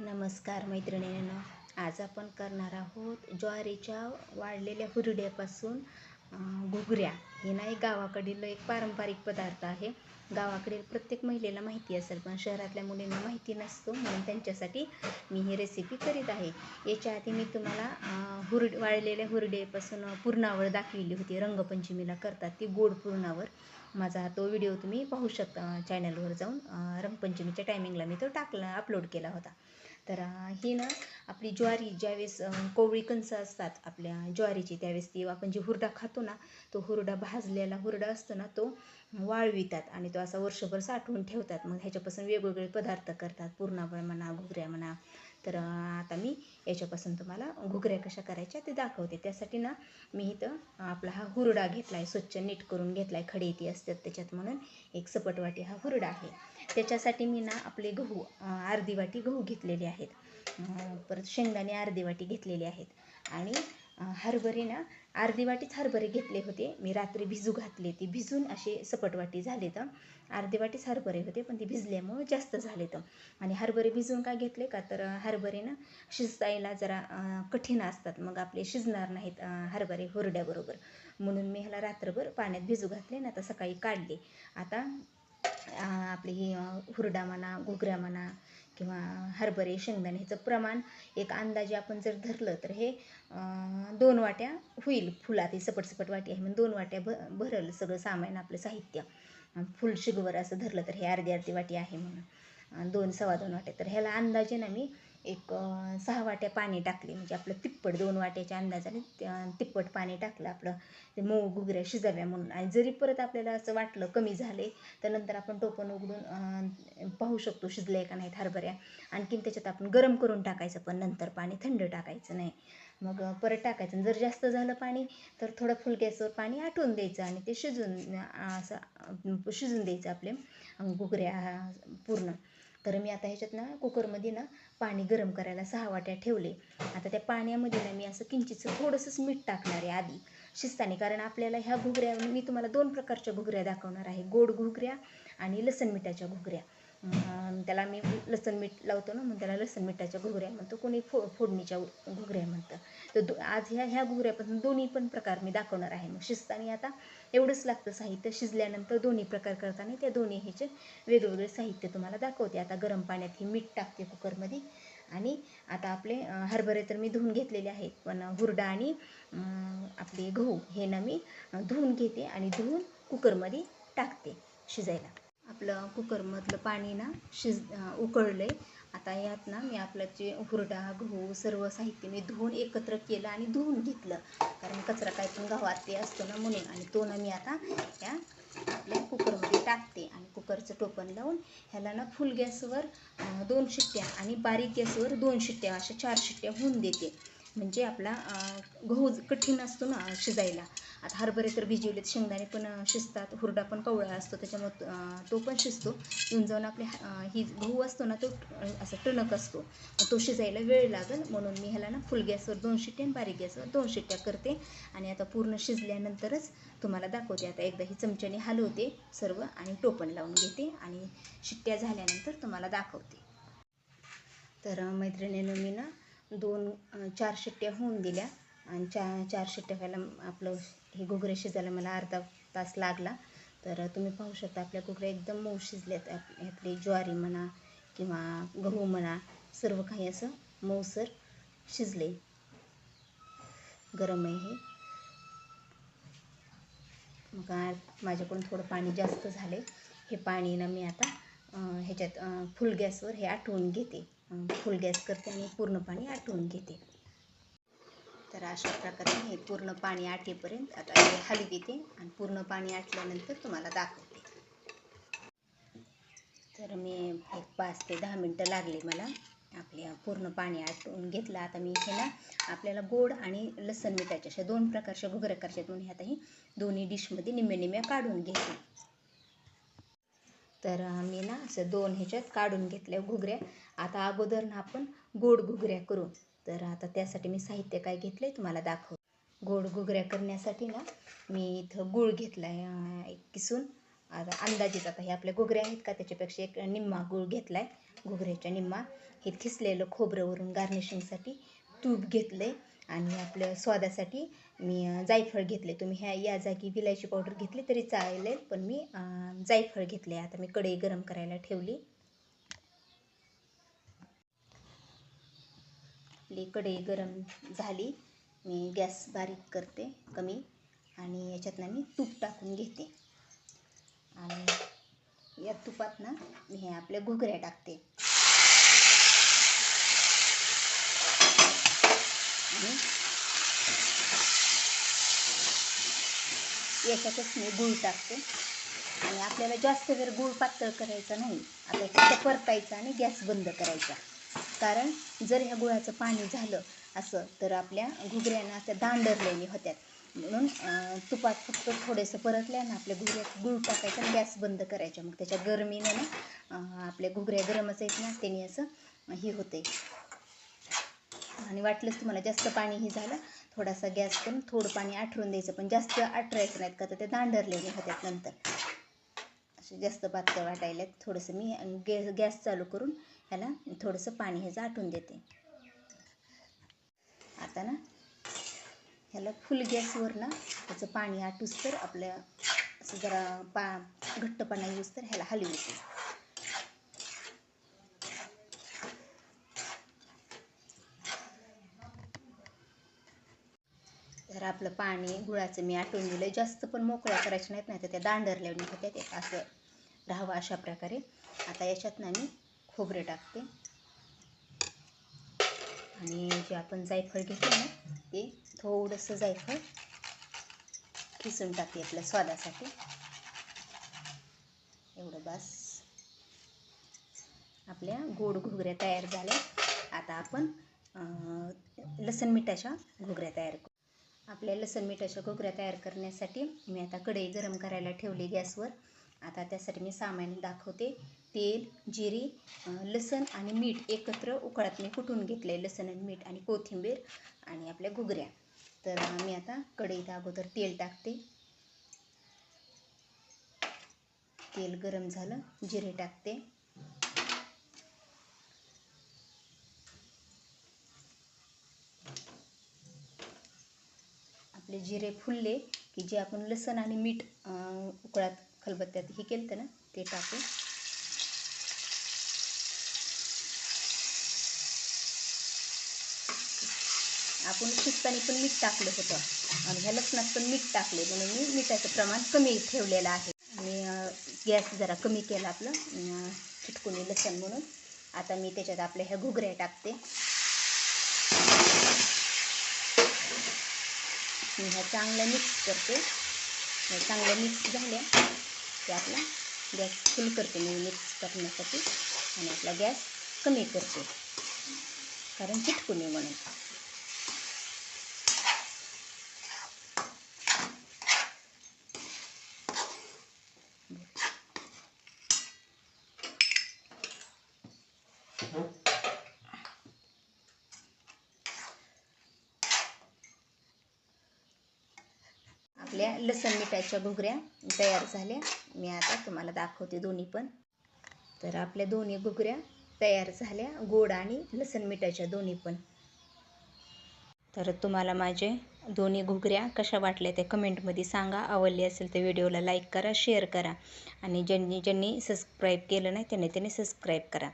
नमस्कार मैत्रिणींनो. आज आपण करणार आहोत ज्वारीच्या वाळलेल्या हुरड्यापासून घुगऱ्या. हे ना एक गावाकडील एक पारंपरिक पदार्थ आहे. गावाकडील प्रत्येक महिलेला माहिती असेल पण शहरातल्या मुलींना माहिती नसतो म्हणून त्यांच्यासाठी मी ही रेसिपी करीत आहे. याच्या आधी मी तुम्हाला हुरड वाळलेल्या हुरड्यापासून पुरणावर दाखविली होती. रंगपंचमीला करतात ती गोड पुरणावर. माझा तो व्हिडिओ तुम्ही पाहू शकता चॅनलवर जाऊन. रंगपंचमीच्या टायमिंगला मी तो टाकला अपलोड केला होता. तर ही ना आपली ज्वारी ज्यावेळेस कोवळी कणसं असतात आपल्या ज्वारीची त्यावेळेस ती आपण जी हुरडा खातो ना तो हुरडा भाजलेला हुरडा असतो ना तो वाळवितात आणि तो असा वर्षभर साठवून ठेवतात. मग ह्याच्यापासून वेगवेगळे पदार्थ करतात पूर्णा म्हणा घुगऱ्या म्हणा तर आता मी याच्यापासून तुम्हाला घुगऱ्या कशा करायच्या ते दाखवते. त्यासाठी ना मी इथं आपला हा हुरडा घेतला आहे स्वच्छ नीट करून घेतला आहे खडे ती असतात त्याच्यात म्हणून एक सपटवाटी हा हुरडा आहे. त्याच्यासाठी मी ना आपले गहू अर्धी वाटी गहू घेतलेले आहेत. परत शेंगदाणे अर्धी वाटी घेतलेले आहेत. आणि हरभरे ना अर्धी वाटीच हरभरे घेतले होते. मी रात्री भिजू घातले. ती भिजून असे सपट वाटी झाले तर अर्धी वाटीच हरभरे होते पण ते भिजल्यामुळं जास्त झाले तर आणि हरभरे भिजून का घेतले का? तर हरभरे ना शिजतायला जरा कठीण असतात. मग आपले शिजणार नाहीत हरभरे हुरड्याबरोबर. म्हणून मी ह्याला रात्रभर पाण्यात भिजू घातले ना आता सकाळी काढले. आता आपले आपली हुरडा म्हणा घुगऱ्या म्हणा किंवा हरभरे शेंगदाणे ह्याचं प्रमाण एक अंदाजे आपण जर धरलं तर हे दोन वाट्या होईल. फुलात ही सपट सपट वाटी आहे म्हणून दोन वाट्या भ भरल सगळं सामान आपलं साहित्य. फुल शिगवर असं धरलं तर हे अर्धी अर्धी वाटी आहे म्हणून. दोन सव्वा दोन वाट्या. तर ह्याला अंदाजे ना मी एक सहा वाट्या पाणी टाकले. म्हणजे आपलं तिप्पट दोन वाट्याच्या अंदाजाने तिप्पट पाणी टाकलं आपलं. ते मऊ घुगऱ्या शिजाव्या म्हणून. आणि जरी परत आपल्याला असं वाटलं कमी झाले तर नंतर आपण टोपण उघडून पाहू शकतो शिजले का नाहीत हरभऱ्या. आणखीन त्याच्यात आपण गरम करून टाकायचं पण नंतर पाणी थंड टाकायचं नाही. मग परत टाकायचं. आणि जर जास्त झालं पाणी तर थोडं फुल गॅसवर पाणी आटवून द्यायचं आणि ते शिजून असं शिजून द्यायचं आपले घुगऱ्या पूर्ण. तर मी आता ह्याच्यात ना कुकरमध्ये ना पाणी गरम करायला सहा वाट्या ठेवले. आता त्या पाण्यामध्ये ना मी असं किंचितचं थोडंसंच मीठ टाकणार आहे आधी. शिस्ताने कारण आपल्याला ह्या घुगऱ्या मी तुम्हाला दोन प्रकारच्या घुगऱ्या दाखवणार आहे. गोड घुगऱ्या आणि लसण मिठाच्या घुगऱ्या. त्याला मी लसण मीठ लावतो ना मग त्याला लसण मिठाच्या घुगऱ्या म्हणतो. कोणी फो फोडणीच्या घुगऱ्या म्हणतं. तर दो आज ह्या ह्या घुगऱ्यापासून दोन्ही पण प्रकार मी दाखवणार आहे. मग शिजताना आता एवढंच लागतं साहित्य. शिजल्यानंतर दोन्ही प्रकार करताना त्या दोन्ही ह्याचे वेगवेगळे साहित्य तुम्हाला दाखवते. आता गरम पाण्यात हे मीठ टाकते कुकरमध्ये. आणि आता आपले हरभरे तर मी धुवून घेतलेले आहेत. पण हुरडा आणि आपले गहू हे ना मी धुवून घेते आणि धुवून कुकरमध्ये टाकते शिजायला. आपलं कुकरमधलं पाणी ना शिज उकळलं आहे आता यात ना मी आपलं जे हुरडा गहू सर्व साहित्य मी धुवून एकत्र केलं आणि धुवून घेतलं. कारण कचरा काय पण गव्हात ते असतो ना म्हणून. आणि तो ना मी आता या आपल्या कुकरमध्ये टाकते. आणि कुकरचं टोपण लावून ह्याला ना फुल गॅसवर दोन शिट्ट्या आणि बारीक गॅसवर दोन शिट्ट्या अशा चार शिट्ट्या होऊन देते. म्हणजे आपला गहू कठीण असतो ना शिजायला. आता हरभरे तर भिजवलेत शेंगदाणे पण शिजतात हुरडा पण कवळा असतो त्याच्यामुळे तो पण शिजतो. येऊन जाऊन आपले ही गहू असतो ना तो असा टणक असतो. तो शिजायला वेळ लागेल. म्हणून मी ह्याला ना फुल गॅसवर दोन शिट्ट्या आणि बारीक गॅसवर दोन शिट्ट्या करते. आणि आता पूर्ण शिजल्यानंतरच तुम्हाला दाखवते. आता एकदा ही चमच्याने हलवते सर्व आणि टोपण लावून घेते आणि शिट्ट्या झाल्यानंतर तुम्हाला दाखवते. तर मैत्रिणीनं मी ना दोन चार शिट्ट्या होऊन दिल्या. आणि चा चार शिट्ट्या व्हायला आपलं हे घुगरे शिजायला मला अर्धा तास लागला. तर तुम्ही पाहू शकता आपल्या घुगऱ्या एकदम मऊ शिजल्यात आपली ज्वारी म्हणा किंवा गहू म्हणा सर्व काही असं मऊसर शिजले. गरम आहे हे. मग माझ्याकडून थोडं पाणी जास्त झाले हे पाणी ना मी आता ह्याच्यात फुल गॅसवर हे आठवून घेते. फुल गॅस करते आणि पूर्ण पाणी आटवून घेते. तर अशा प्रकारे हे पूर्ण पाणी आटेपर्यंत आता हे घेते आणि पूर्ण पाणी आटल्यानंतर तुम्हाला दाखवते. तर मी एक पाच ते दहा मिनटं लागले मला. आपल्या पूर्ण पाणी आटवून घेतलं. आता मी इथे ना आपल्याला गोड आणि लसण मिठाच्या अशा दोन प्रकारच्या घुगऱ्या करायच्यात म्हणून हे आता ही दोन्ही डिशमध्ये निम्मे निम्म्या काढून घेते. तर मी ना असं दोन ह्याच्यात काढून घेतल्या हो घुगऱ्या. आता अगोदर ना आपण गोड घुगऱ्या करू. तर आता त्यासाठी मी साहित्य काय घेतलं आहे तुम्हाला दाखव गोड घुगऱ्या करण्यासाठी ना मी इथं गूळ घेतला आहे किसून. आता अंदाजेच आता हे आपल्या घुगऱ्या आहेत का त्याच्यापेक्षा एक निम्मा गूळ घेतला आहे घुगऱ्याच्या निम्मा. हे खिसलेलं खोबरंवरून गार्निशिंगसाठी तूप घेतलं आहे आणि आपलं स्वादासाठी मी जायफळ घेतले. तुम्ही ह्या या जागी विलायची पावडर घेतली तरी चालेल पण मी जायफळ घेतले. आता मी कढई गरम करायला ठेवली. आपली कढई गरम झाली. मी गॅस बारीक करते कमी आणि याच्यातनं मी तूप टाकून घेते. आणि या तुपात ना मी हे आपल्या घुगऱ्या टाकते. याच्यातच मी गूळ टाकते. आणि आपल्याला जास्त वेळ गूळ पातळ करायचा नाही आपल्याला फक्त परतायचा आणि गॅस बंद करायचा. कारण जर ह्या गुळाचं पाणी झालं असं तर आपल्या घुगऱ्यांना त्या दांडरलेली होत्यात. म्हणून तुपात फक्त थोडेसं परतल्या ना आपल्या घुगऱ्यात गुळ टाकायचं आणि गॅस बंद करायचा. मग त्याच्या गरमीनं ना आपल्या घुगऱ्या गरमच आहेत ना त्यांनी असं हे होते आणि वाटलंच तुम्हाला जास्त पाणी हे झालं. थोडासा गॅस करून थोडं पाणी आठवून द्यायचं पण जास्त आठवायचं नाहीत का तर ते दांडरलेले होत्यात नंतर. असे जास्त पातळ वाटायला थोडंसं मी गॅस गॅस चालू करून ह्याला थोडंसं पाणी ह्याचं आटून देते. आता ना ह्याला फुल गॅसवर ना त्याचं पाणी आटूस तर आपल्या असं जरा पा घट्टपणा येऊस तर ह्याला हलवायचं तर आपलं पाणी गुळाचं मी आटून दिलं जास्त पण मोकळ्या करायच्या नाहीत नाही तर त्या दांडरल्या होत्या ते असं राहावं अशा प्रकारे. आता याच्यात ना मी खोबरे टाकते. आणि जे आपण जायफळ घेतो ना ते थोडंसं जायफळ किसून टाकते आपल्या स्वादासाठी. एवढं बस. आपल्या गोड घुगऱ्या तयार झाल्या. आता आपण लसण मिठाच्या घुगऱ्या तयार करू. आपल्या लसण अशा घुगऱ्या तयार करण्यासाठी मी आता कढई गरम करायला ठेवली गॅसवर. आता त्यासाठी मी सामान दाखवते. तेल जिरी लसण आणि मीठ एकत्र उकळात मी कुटून आहे लसण आणि मीठ आणि कोथिंबीर आणि आपल्या घुगऱ्या. तर मी आता कढईत अगोदर तेल टाकते. तेल गरम झालं जिरे टाकते. आपले जिरे फुलले की जे आपण लसण आणि मीठ उकळात खलबत्त्यात हे केलं ना ते टाकू आपण शिजताना पण मीठ टाकलं होतं आणि ह्या लसणात पण मीठ टाकले म्हणून मी मिठाचं प्रमाण कमी ठेवलेलं आहे. आणि गॅस जरा कमी केला आपलं चिटकुनी लसण म्हणून. आता मी त्याच्यात आपल्या ह्या घुगऱ्या टाकते. मी ह्या चांगल्या मिक्स करते. ह्या चांगल्या मिक्स झाल्या की आपला गॅस फुल करते मी मिक्स करण्यासाठी आणि आपला गॅस कमी करते. कारण चिटकू नये म्हणून. आपल्या लसण मिठाच्या घुगऱ्या तयार झाल्या. मी आता तुम्हाला दाखवते दोन्ही पण. तर आपल्या दोन्ही घुगऱ्या तयार झाल्या. गोड आणि लसण मिठाच्या दोन्ही पण. तर तुम्हाला माझे दोन्ही घुगऱ्या कशा वाटल्या ते कमेंटमध्ये सांगा. आवडली असेल तर व्हिडिओला लाईक करा शेअर करा. आणि ज्यांनी ज्यांनी सबस्क्राईब केलं नाही त्यांनी त्यांनी सबस्क्राईब करा.